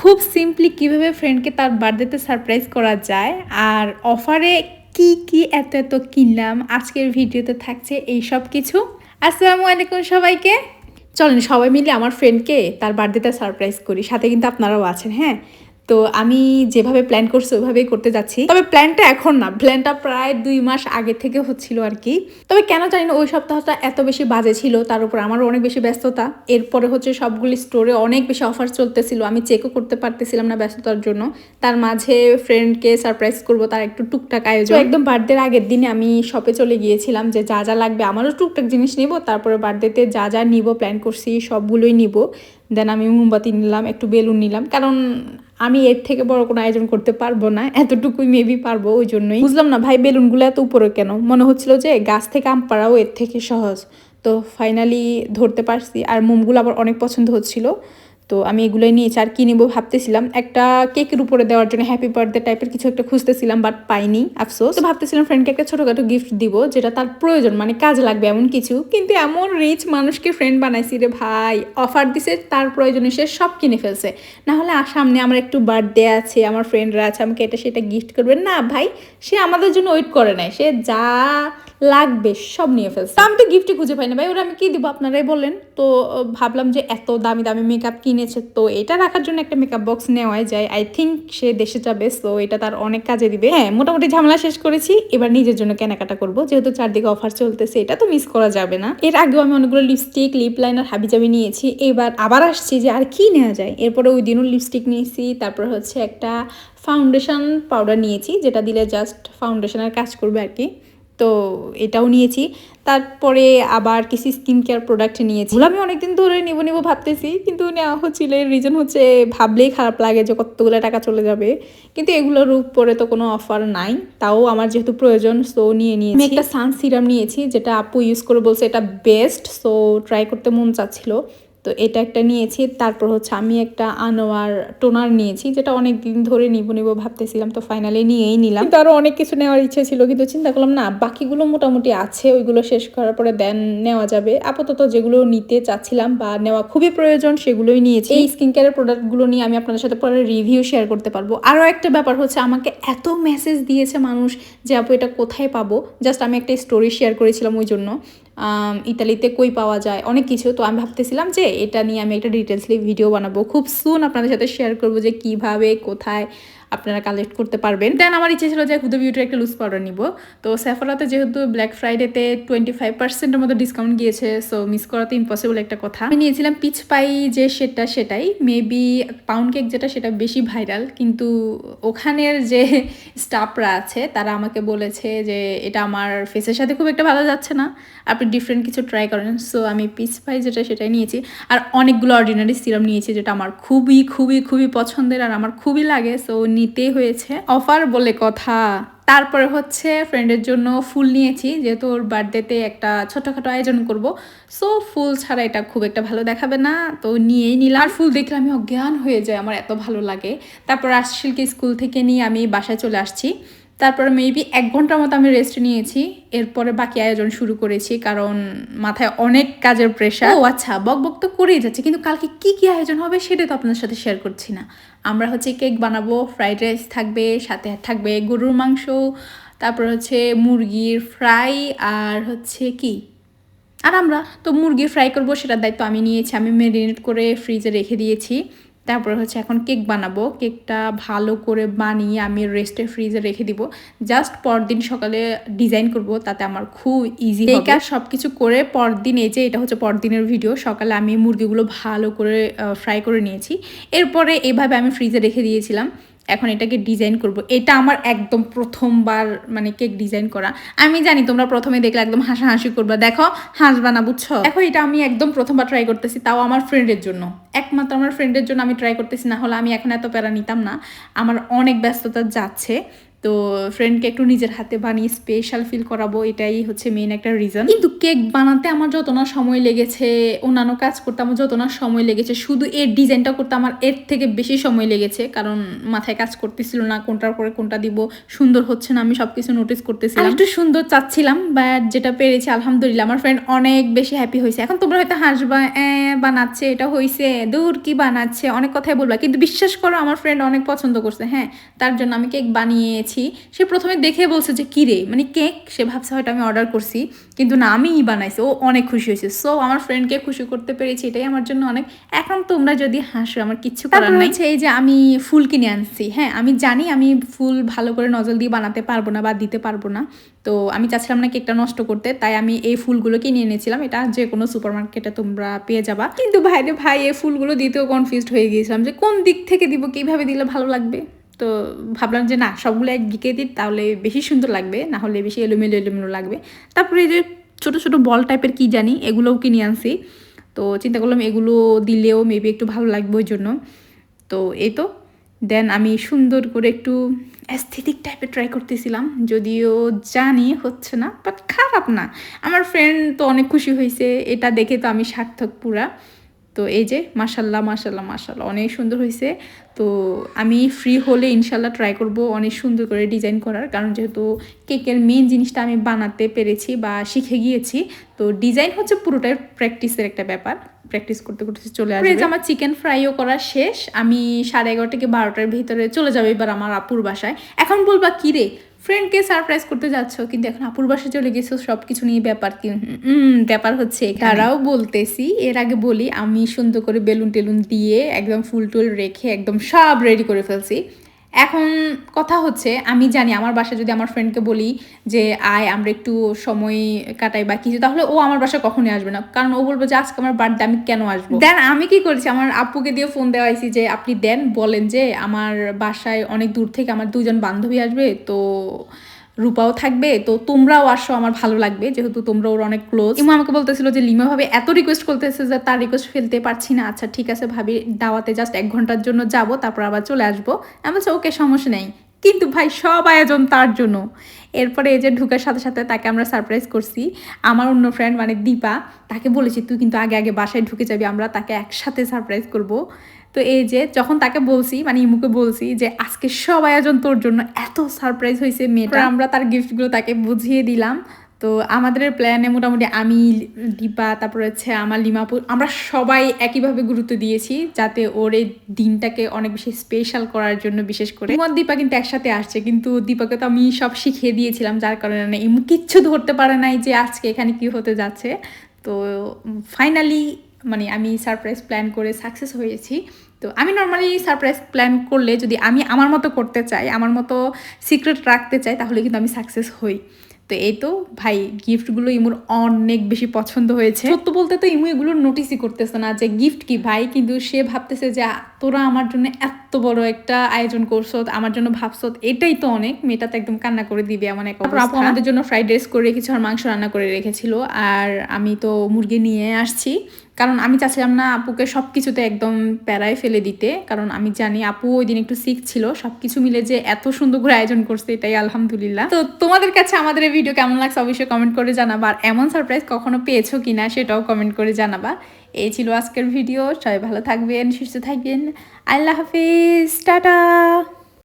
খুব সিম্পলি কীভাবে ফ্রেন্ডকে তার বার্থডেতে সারপ্রাইজ করা যায় আর অফারে কি কি এত এত কিনলাম, আজকের ভিডিওতে থাকছে এই সব কিছু। আসসালামু আলাইকুম সবাইকে। চলেন সবাই মিলে আমার ফ্রেন্ডকে তার বার্থডেতে সারপ্রাইজ করি, সাথে কিন্তু আপনারাও আছেন হ্যাঁ? তো আমি যেভাবে প্ল্যান করছি, ওইভাবেই করতে যাচ্ছি। তবে প্ল্যানটা এখন না প্ল্যানটা প্রায় দুই মাস আগে থেকে হচ্ছিল আর কি। তবে কেন জানি না, ওই সপ্তাহটা এত বেশি বাজে ছিল, তার উপর আমারও অনেক বেশি ব্যস্ততা। এরপরে হচ্ছে সবগুলি স্টোরে অনেক বেশি অফার চলতেছিল, আমি চেকও করতে পারতেছিলাম না ব্যস্ততার জন্য। তার মাঝে ফ্রেন্ডকে সারপ্রাইজ করব, তার একটু টুকটাক আয়োজন। একদম বার্থডের আগের দিনে আমি শপে চলে গিয়েছিলাম যে যা যা লাগবে, আমারও টুকটাক জিনিস নিব, তারপরে বার্থডেতে যা যা নিব প্ল্যান করছি, সবগুলোই নিব। দেন আমি মোমবাতি নিলাম, একটু বেলুন নিলাম, কারণ আমি এর থেকে বড় কোনো আয়োজন করতে পারব না, এতটুকুই মেবি পারব ওই জন্যই। বুঝলাম না ভাই, বেলুনগুলো এত উপরে কেন? মনে হচ্ছিল যে গাছ থেকে আম পাড়াও এর থেকে সহজ। তো ফাইনালি ধরতে পারছি, আর মোমগুলো আবার অনেক পছন্দ হচ্ছিল। তো আমি এগুলোই নিয়েছি আর কি নিবো ভাবতেছিলাম। একটা কেকের উপরে দেওয়ার জন্য হ্যাপি বার্থডে টাইপের কিছু একটা খুঁজতেছিলাম বাট পাইনি, আফসোস। তো ভাবতেছিলাম ফ্রেন্ডকে একটা ছোটোখাটো গিফট দিব, যেটা তার প্রয়োজন মানে কাজে লাগবে এমন কিছু। কিন্তু এমন রিচ মানুষকে ফ্রেন্ড বানাইছি রে ভাই অফার দিছে, তার প্রয়োজনে সে সব কিনে ফেলছে। না হলে সামনে আমার একটু বার্থডে আছে, আমার ফ্রেন্ডরা আছে, আমাকে এটা সেটা গিফট করবে। না ভাই, সে আমাদের জন্য ওয়েট করে নাই। সে যা লাগবে, সব নিয়ে ফেলছে। আমি তো গিফটই খুঁজে পাই না। ভাই, ওরা আমি কি দিব? আপনারাই বলেন। তো ভাবলাম যে এত দামি দামি মেকআপ কিনেছে। তো এটা রাখার জন্য একটা মেকআপ বক্স নেওয়াই যায়। আই থিঙ্ক সে দেশে যাবে তো এটা তার অনেক কাজে দিবে। হ্যাঁ মোটামুটি ঝামেলা শেষ করেছি। এবার নিজের জন্য কেনাকাটা করব। যেহেতু চারদিকে অফার চলতেছে, এটা তো মিস করা যাবে না। এর আগেও আমি অনেকগুলো লিপস্টিক লিপ লাইনার হাবিজাবি নিয়েছি। এবার আবার আসছি যে আর কি নেওয়া যায়? এরপরে ওই দিনও লিপস্টিক নিয়েছি। তারপর হচ্ছে একটা ফাউন্ডেশন পাউডার নিয়েছি, যেটা দিলে জাস্ট ফাউন্ডেশনের কাজ করবে আর কি। তো এটাও নিয়েছি। তারপরে আবার কিছু স্কিন কেয়ার প্রোডাক্ট নিয়েছি আমি অনেকদিন ধরে নিব নিব ভাবতেছি, কিন্তু নেওয়া হচ্ছিল। এর রিজন হচ্ছে ভাবলেই খারাপ লাগে যে কতগুলো টাকা চলে যাবে। কিন্তু এগুলোর উপরে তো কোনো অফার নাই। তাও আমার যেহেতু প্রয়োজন সো নিয়ে নিয়েছি। একটা সান সিরাম নিয়েছি, যেটা আপু ইউজ করে বলছে এটা বেস্ট সো ট্রাই করতে মন চাচ্ছিল। তো এটা একটা নিয়েছি। তারপর হচ্ছে আমি একটা আনোয়ার টোনার নিয়েছি যেটা অনেক দিন ধরে নিব নিব ভাবতেছিলাম তো ফাইনালি নিয়েই নিলাম। কিন্তু আরও অনেক কিছু নেওয়ার ইচ্ছে ছিল কিন্তু চিন্তা করলাম না বাকিগুলো মোটামুটি আছে ওইগুলো শেষ করার পরে দেন নেওয়া যাবে। আপাতত যেগুলো নিতে চাচ্ছিলাম বা নেওয়া খুবই প্রয়োজন সেগুলোই নিয়েছি। এই স্কিন কেয়ারের প্রোডাক্টগুলো নিয়ে আমি আপনাদের সাথে পরে রিভিউ শেয়ার করতে পারব। আরও একটা ব্যাপার হচ্ছে আমাকে এত মেসেজ দিয়েছে মানুষ যে আপু এটা কোথায় পাবো? জাস্ট আমি একটা স্টোরি শেয়ার করেছিলাম ওই জন্য। ইতালিতে কই পাওয়া যায়, অনেক কিছু। তো আমি ভাবতেছিলাম যে এটা নিয়ে আমি একটা ডিটেলসলি ভিডিও বানাবো। খুব সুন আপনাদের সাথে শেয়ার করব যে কীভাবে, কোথায় আপনারা কালেক্ট করতে পারবেন। দেন আমার ইচ্ছে ছিল যে হুদো বিউটির একটা লুজ পাউডার নিব। তো সেফারাতে যেহেতু ব্ল্যাক ফ্রাইডেতে টোয়েন্টি ফাইভ পার্সেন্টের মতো ডিসকাউন্ট গিয়েছে সো মিস করা তো ইম্পসিবল একটা কথা। আমি নিয়েছিলাম পিচ পাই যে সেটা সেটাই। মেবি পাউন্ড কেক যেটা, সেটা বেশি ভাইরাল কিন্তু ওখানের যে স্টাফরা আছে, তারা আমাকে বলেছে যে এটা আমার ফেসের সাথে খুব একটা ভালো যাচ্ছে না। আপনি ডিফারেন্ট কিছু ট্রাই করেন। সো আমি পিচ পাই যেটা, সেটাই নিয়েছি। আর অনেকগুলো অর্ডিনারি সিরাম নিয়েছি, যেটা আমার খুবই খুবই খুবই পছন্দের আর আমার খুবই লাগে। সো নিতেই হয়েছে। অফার বলে কথা। তারপরে হচ্ছে ফ্রেন্ডের জন্য ফুল নিয়েছি, যেহেতু ওর বার্থডেতে একটা ছোটোখাটো আয়োজন করব। সো ফুল ছাড়া এটা খুব একটা ভালো দেখাবে না। তো নিয়েই নিলাম। আর ফুল দেখলে আমি অজ্ঞান হয়ে যায় আমার এত ভালো লাগে। তারপর আশিলকে স্কুল থেকে নিয়ে আমি বাসায় চলে আসছি। তারপরে মেবি এক ঘণ্টার মতো আমি রেস্ট নিয়েছি। এরপরে বাকি আয়োজন শুরু করেছি, কারণ মাথায় অনেক কাজের প্রেশার ও আচ্ছা বক বক তো করেই যাচ্ছে, কিন্তু কালকে কি কি আয়োজন হবে সেটা তো আপনাদের সাথে শেয়ার করছি না। আমরা হচ্ছে কেক বানাবো ফ্রাইড রাইস থাকবে, সাথে থাকবে গরুর মাংস, তারপর হচ্ছে মুরগির ফ্রাই আর হচ্ছে কি? আর আমরা তো মুরগি ফ্রাই করব সেটার দায়িত্ব আমি নিয়েছি, আমি ম্যারিনেট করে ফ্রিজে রেখে দিয়েছি। তারপর হচ্ছে এখন কেক বানাবো। কেকটা ভালো করে বানিয়ে আমি রেস্টে ফ্রিজে রেখে দিব। জাস্ট পরদিন সকালে ডিজাইন করব তাতে আমার খুব ইজি কেক আর সব কিছু করে পরদিন এই যে এটা হচ্ছে পরদিনের ভিডিও সকালে আমি মুরগিগুলো ভালো করে ফ্রাই করে নিয়েছি। এরপরে এভাবে আমি ফ্রিজে রেখে দিয়েছিলাম। এখন এটাকে ডিজাইন করব। এটা আমার একদম প্রথমবার মানে কেক ডিজাইন করা। আমি জানি তোমরা প্রথমে দেখলে একদম হাসাহাসি করবে। দেখো, হাসবা না, বুঝছ? দেখো, এটা আমি একদম প্রথমবার ট্রাই করতেছি, তাও আমার ফ্রেন্ডের জন্য। একমাত্র আমার ফ্রেন্ডের জন্য আমি ট্রাই করতেছি, না হলে আমি এখন এত প্যারা নিতাম না। আমার অনেক ব্যস্ততা যাচ্ছে। তো ফ্রেন্ডকে একটু নিজের হাতে বানিয়ে স্পেশাল ফিল করাবো এটাই হচ্ছে মেন একটা রিজন কিন্তু কেক বানাতে আমার যত না সময় লেগেছে অন্যান্য কাজ করতে আমার যত না সময় লেগেছে শুধু এর ডিজাইনটা করতে আমার এর থেকে বেশি সময় লেগেছে কারণ মাথায় কাজ করতেছিল না কোনটার পরে কোনটা দিব সুন্দর হচ্ছে না আমি সবকিছু নোটিস করতেছিলাম। একটু সুন্দর চাচ্ছিলাম বাট যেটা পেরেছি আলহামদুলিল্লাহ আমার ফ্রেন্ড অনেক বেশি হ্যাপি হয়েছে। এখন তোমরা হয়তো হাসবা "এ, বানাচ্ছে এটা হয়েছে দূর কি বানাচ্ছে? অনেক কথাই বলবা কিন্তু বিশ্বাস করো আমার ফ্রেন্ড অনেক পছন্দ করছে হ্যাঁ তার জন্য আমি কেক বানিয়েছি সে প্রথমে দেখে বলছে যে কি রে মানে কেক? সে ভাবছে হয়তো আমি অর্ডার করছি। কিন্তু না আমিই বানাইছি। ও অনেক খুশি হয়েছে। সো আমার ফ্রেন্ডকে খুশি করতে পেরেছি। এটাই আমার জন্য অনেক। এখন তোমরা যদি হাসো আমার কিচ্ছু করার নাই। এই যে আমি ফুল কিনে আনছি হ্যাঁ? আমি জানি আমি ফুল ভালো করে নজল দিয়ে বানাতে পারব না বা দিতে পারব না। তো আমি চাচ্ছিলাম না কেকটা নষ্ট করতে। তাই আমি এই ফুলগুলো কিনে এনেছিলাম। এটা যে কোনো সুপার মার্কেটে তোমরা পেয়ে যাবা। কিন্তু ভাইরে ভাই এই ফুলগুলো দিতেও কনফিউজড হয়ে গিয়েছিলাম যে কোন দিক থেকে দিব কীভাবে দিলে ভালো লাগবে? তো ভাবলাম যে না, সবগুলো একদিকে দিই, তাহলে বেশি সুন্দর লাগবে, না হলে বেশি এলোমেলো এলোমেলো লাগবে। তারপরে এই যে ছোটো ছোটো বল টাইপের কি জানি, এগুলোও কিনে আনছি। তো চিন্তা করলাম এগুলো দিলেও মেবি একটু ভালো লাগবে ওই জন্য। তো এই তো। দেন আমি সুন্দর করে একটু অ্যাস্থেটিক টাইপের ট্রাই করতেছিলাম, যদিও জানি হচ্ছে না বাট খারাপ না। আমার ফ্রেন্ড তো অনেক খুশি হয়েছে এটা দেখে তো আমি সার্থক পুরা। তো এই যে মাসাল্লাহ মাসাল্লাহ মাসাল্লাহ অনেক সুন্দর হয়েছে তো আমি ফ্রি হলে ইনশাল্লাহ ট্রাই করব অনেক সুন্দর করে ডিজাইন করার। কারণ যেহেতু কেকের মেন জিনিসটা আমি বানাতে পেরেছি বা শিখে গিয়েছি, তো ডিজাইন হচ্ছে পুরোটাই প্র্যাকটিসের একটা ব্যাপার। প্র্যাকটিস করতে করতে চলে আসবে। আমার চিকেন ফ্রাইও করা শেষ। আমি সাড়ে এগারোটা থেকে বারোটার ভিতরে চলে যাবে এবার আমার আপুর বাসায়। এখন বলবা কি রে? ফ্রেন্ডকে সারপ্রাইজ করতে যাচ্ছ? কিন্তু এখন আপুর বাসায় চলে গেছো সব কিছু নিয়ে ব্যাপার কি? ব্যাপার হচ্ছে তারাও বলতেছি। এর আগে বলি আমি সুন্দর করে বেলুন টেলুন দিয়ে একদম ফুল টুল রেখে একদম সব রেডি করে ফেলছি। এখন কথা হচ্ছে আমি জানি আমার বাসায় যদি আমার ফ্রেন্ডকে বলি যে আয় আমরা একটু সময় কাটাই বা কিছু তাহলে ও আমার বাসায় কখনই আসবে না। কারণ ও বলবে যে আজকে আমার বার্থডে আমি কেন আসব? দেন আমি কি করেছি আমার আপুকে দিয়ে ফোন দেওয়া হয়েছি যে আপনি দেন বলেন যে আমার বাসায় অনেক দূর থেকে আমার দুজন বান্ধবী আসবে তো রূপাও থাকবে, তো তোমরাও আসো, আমার ভালো লাগবে, যেহেতু তোমরা ওর অনেক ক্লোজ ইমা আমাকে বলতেছিল যে লিমা ভাবে এত রিকোয়েস্ট করতেছে যে তার রিকোয়েস্ট ফেলতে পারছি না। আচ্ছা ঠিক আছে ভাবি, দাওয়াতে জাস্ট এক ঘণ্টার জন্য যাব, তারপর আবার চলে আসব। আমি বলছি ওকে সমস্যা নেই। কিন্তু ভাই সব আয়োজন তার জন্য। এরপরে এই যে ঢুকার সাথে সাথে তাকে আমরা সারপ্রাইজ করছি। আমার অন্য ফ্রেন্ড মানে দীপা তাকে বলেছি তুই কিন্তু আগে আগে বাসায় ঢুকে যাবি আমরা তাকে একসাথে সারপ্রাইজ করব। তো এই যে যখন তাকে বলছি মানে ইমুকে বলছি যে আজকে সব আয়োজন তোর জন্য এত সারপ্রাইজ হয়েছে মেয়েটা। আমরা তার গিফটগুলো তাকে বুঝিয়ে দিলাম। তো আমাদের প্ল্যানে মোটামুটি আমি, দীপা, তারপর হচ্ছে আমার লিমাপুর আমরা সবাই একইভাবে গুরুত্ব দিয়েছি যাতে ওর এই দিনটাকে অনেক বেশি স্পেশাল করার জন্য বিশেষ করে। ইমু দীপা কিন্তু একসাথে আসছে, কিন্তু দীপাকে তো আমি সব শিখিয়ে দিয়েছিলাম, যার কারণে ইমু কিচ্ছু ধরতে পারে নাই যে আজকে এখানে কি হতে যাচ্ছে। তো ফাইনালি মানে আমি সারপ্রাইজ প্ল্যান করে সাকসেস হয়েছি। তো আমি নর্মালি সারপ্রাইজ প্ল্যান করলে যদি আমি আমার মতো করতে চাই, আমার মতো সিক্রেট রাখতে চাই, তাহলে কিন্তু আমি সাকসেস হই। তো এই তো ভাই গিফটগুলো ইমুর অনেক বেশি পছন্দ হয়েছে। সত্য বলতে তো ইমু এগুলো নোটিসই করতেছে না যে গিফট কি ভাই কিন্তু সে ভাবতেছে যে তোরা আমার জন্য এত বড় একটা আয়োজন করছ আমার জন্য ভাবছ। এটাই তো অনেক মেয়েটা তো একদম কান্না করে দিবে এমন এক আপু আমাদের জন্য ফ্রাইড রাইস করে রেখেছিল আর মাংস রান্না করে রেখেছিল। আর আমি তো মুরগি নিয়ে আসছি। কারণ আমি চাচ্ছিলাম না আপুকে সব কিছুতে একদম প্যারায় ফেলে দিতে, কারণ আমি জানি আপু ওই দিন একটু সিক ছিল সব কিছু মিলে যে এত সুন্দর করে আয়োজন করছে এটাই আলহামদুলিল্লাহ। তো তোমাদের কাছে আমাদের এই ভিডিও কেমন লাগছে অবশ্যই কমেন্ট করে জানাবা, আর এমন সারপ্রাইজ কখনো পেয়েছ কিনা সেটাও কমেন্ট করে জানাবা। এই ছিল আজকের ভিডিও সবাই ভালো থাকবেন, সুস্থ থাকবেন, আল্লাহ হাফিজ, টাটা!